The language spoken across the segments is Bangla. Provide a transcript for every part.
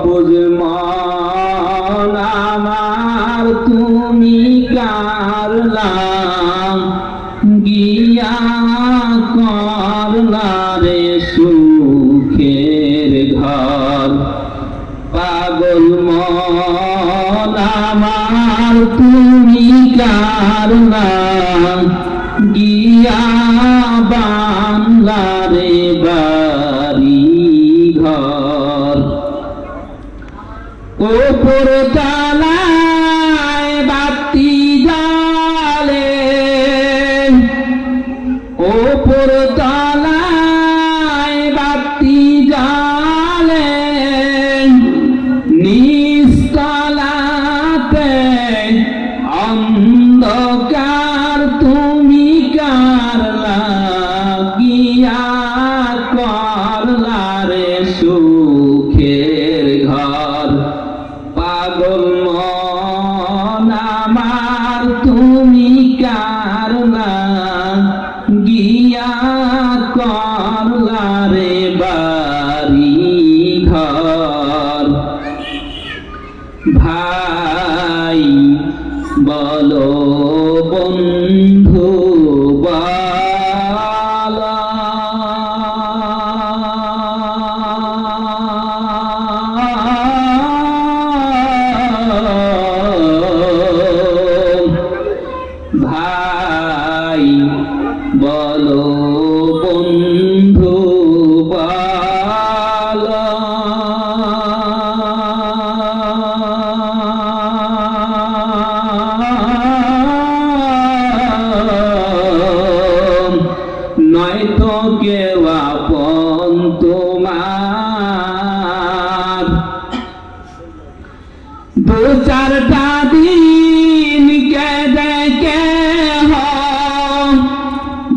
সবুজ মন আমার তুমি কারলাম গিয়া করলা রে সুখের ঘর। পাগল মন আমার তুমি কারলাম গিয়া বাংলা ওপর তুমি কারলা গিয়া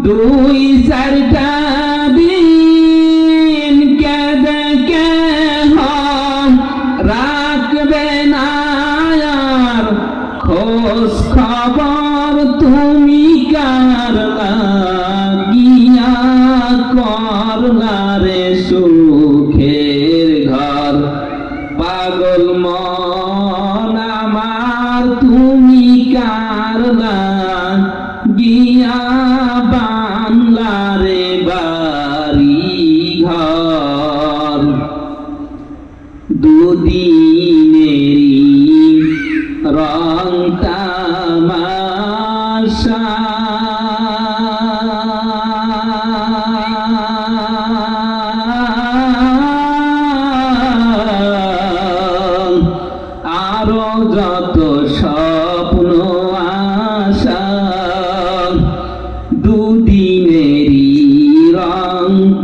দুই চারটা দিন কে দেখে রাখবে না খোঁজ খবর তুমি কারলা গিয়া করলা রে সুখের ঘর। পাগল মন আমার তুমি কারলা গিয়া বাংলা রে বাড়ি ঘর দুদিনেরই রং তামাশা। আরও যত স্বপ্ন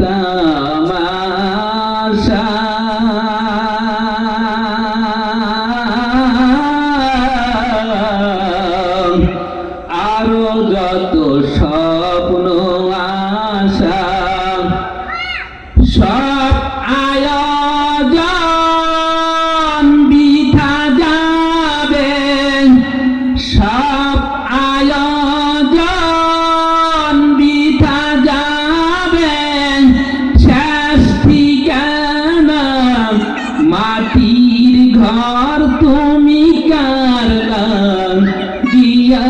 রং ঘর তুমি কার গিয়া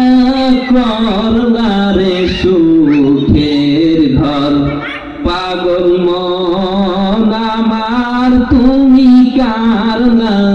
করলা রে সুখের ঘর। পাগল মন আমার তুমি কারলা গিয়া